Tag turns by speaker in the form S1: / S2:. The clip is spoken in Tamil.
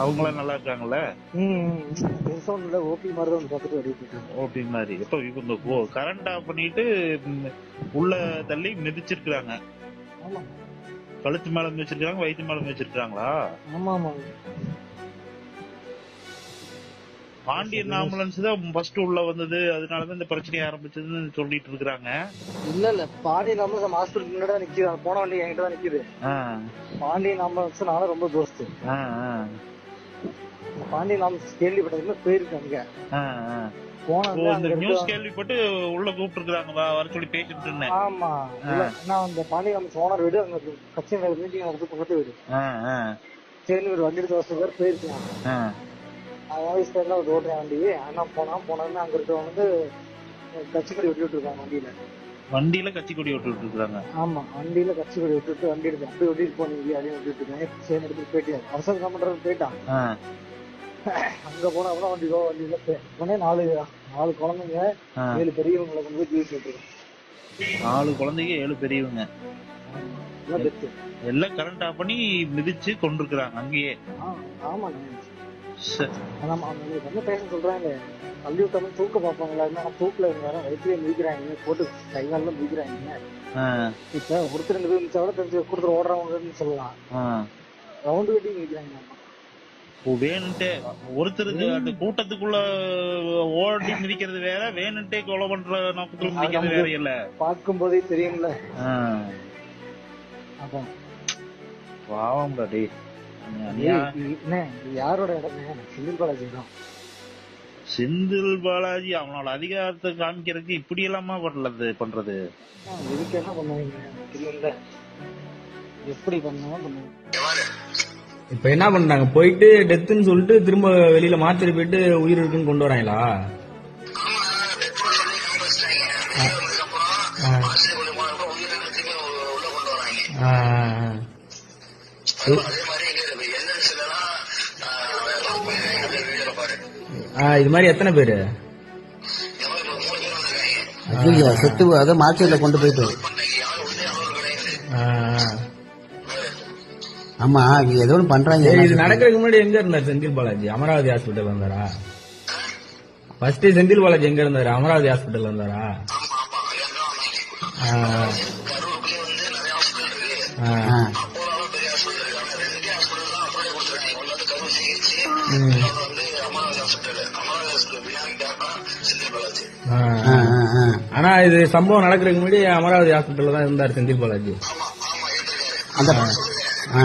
S1: அவங்களாம் நல்லா இருக்காங்கல்ல
S2: பெருசா ஓபி மாதிரி தான் இருக்காங்க
S1: ஓபி மாதிரி. இப்போ இவங்க கரண்ட் ஆஃப் பண்ணிட்டு உள்ள தள்ளி மிதிச்சிருக்காங்க கழுத்து மேல மிதிச்சிருக்காங்க வயிற்று மேல மிதிச்சிருக்காங்களா
S2: ஆமா ஆமா.
S1: பாண்டியன் ஆம்புலன்ஸ் தான் ஃபர்ஸ்ட் உள்ள வந்தது. அதனாலதான் இந்த பிரச்சனை ஆரம்பிச்சதுன்னு சொல்லிட்டு இருக்காங்க
S2: இல்ல இல்ல. பாண்டியன் ஆம்புலன்ஸ் ஹாஸ்பிட்டல் முன்னாடி தான் நிக்குது. போன வண்டி என்கிட்ட தான் நிக்குது. பாண்டியன் ஆம்புலன்ஸ் நானும் ரொம்ப தோஸ்து பாண்டியன் ஆம்புலன்ஸ்
S1: ஓ, இந்த நியூஸ் கேள்விப்பட்டு உள்ள கூப்பிட்டு இருக்காங்க வர சொல்லி பேசிட்டு இருந்தேன்.
S2: ஆமா. நான் அந்த பாண்டியன் ஓனர் வீடு அங்க கட்சி மீட்டிங் நடந்து பக்கத்து வீடு. சரி ஒரு வண்டி எடுத்து வருஷம் பேர். அவன் வயசுல இருந்தா ஒரு ஓட்டுறேன் வண்டி. அண்ணா போனா போனான்னு அங்க வந்து கட்சிக்கொடி விட்டுட்டு இருக்காங்க வண்டியில.
S1: வண்டியில கட்சி கொடி விட்டுட்டு இருக்காங்க
S2: ஆமா வண்டியில கட்சிக்கொடி விட்டுட்டு வண்டி எடுத்து அப்படியே ஓட்டிட்டு போனீங்க அப்படின்னு விட்டுட்டு இருக்கேன் சரி எடுத்துட்டு அவசரம் என்ன பண்றது போயிட்டான் அங்க போனா கூட வண்டி கோ வண்டியில உடனே நாலு நாலு குழந்தைங்க. ஏழு பெரியவங்களை கொண்டு போய் ஜூஸ் விட்டுருக்கோம்
S1: நாலு குழந்தைங்க ஏழு பெரியவங்க.
S2: எல்லாம்
S1: கரண்ட் ஆஃப் பண்ணி மிதிச்சு கொண்டிருக்கிறாங்க அங்கேயே.
S2: ஆ, ஆமாண்ணே
S1: ச-
S2: ஆமா அவங்களுக்கு என்ன பேச சொல்றாங்க? தள்ளி விட்டாலும் தூக்க பார்ப்பாங்களா என்ன தூக்கில் இருந்தாங்க வயிற்றுல மிதிக்கிறாங்க போட்டு கை காலில் மிதிக்கிறாங்க
S1: ஆ,
S2: இப்ப ஒருத்தர் ரெண்டு பேர் கூட தெரிஞ்சு கொடுத்துரு ஓடுறவங்கன்னு சொல்லலாம். ரவுண்டு கட்டி மிதிக்கிறாங்க
S1: ஓ, வேணுன்ட்டே ஒருத்தருக்கு கூட்டத்துக்குள்ள ஓடி மிதிக்கிறது வேற வேணுன்ட்டே கொலை பண்ற நோக்கத்துல மிதிக்கிறது வேற இல்ல
S2: பார்க்கும் போதே தெரியும்ல அதான்.
S1: பாவம்டா டேய்.
S2: யாரோட இடமே? செந்தில் பாலாஜி தான்
S1: செந்தில் பாலாஜி அவனோட அதிகாரத்தை காமிக்கிறதுக்கு இப்படி எல்லாமா பண்ணது பண்றது
S2: இதுக்கு என்ன பண்ணுவீங்க? எப்படி பண்ணுவாங்க.
S3: இப்ப என்ன பண்றாங்க? போயிட்டு டெத்துன்னு சொல்லிட்டு திரும்ப வெளியில மாத்திரை போயிட்டு உயிர் இருக்குன்னு கொண்டு வராங்களா? ஆ. இது மாதிரி எத்தனை பேரு?
S4: ஐயோ செத்து அதை மார்க்கெட்ல கொண்டு போயிட்டு.
S3: ஆ, ஆ.
S4: ஆமா இங்க ஏதோ ஒண்ணு பண்றாங்க.
S3: இது நடக்கிறதுக்கு முன்னாடி எங்க இருந்தார் செந்தில் பாலாஜி? அமராவதி ஹாஸ்பிட்டல் இருந்தாரா? ஃபர்ஸ்ட் செந்தில் பாலாஜி எங்க இருந்தாரு? அமராவதி ஹாஸ்பிட்டல் இருந்தாரா? ஆ. ஆனா இது சம்பவம் நடக்கிறதுக்கு முன்னாடி அமராவதி ஹாஸ்பிட்டல்ல தான் இருந்தார் செந்தில் பாலாஜி.
S4: அந்த ஆ.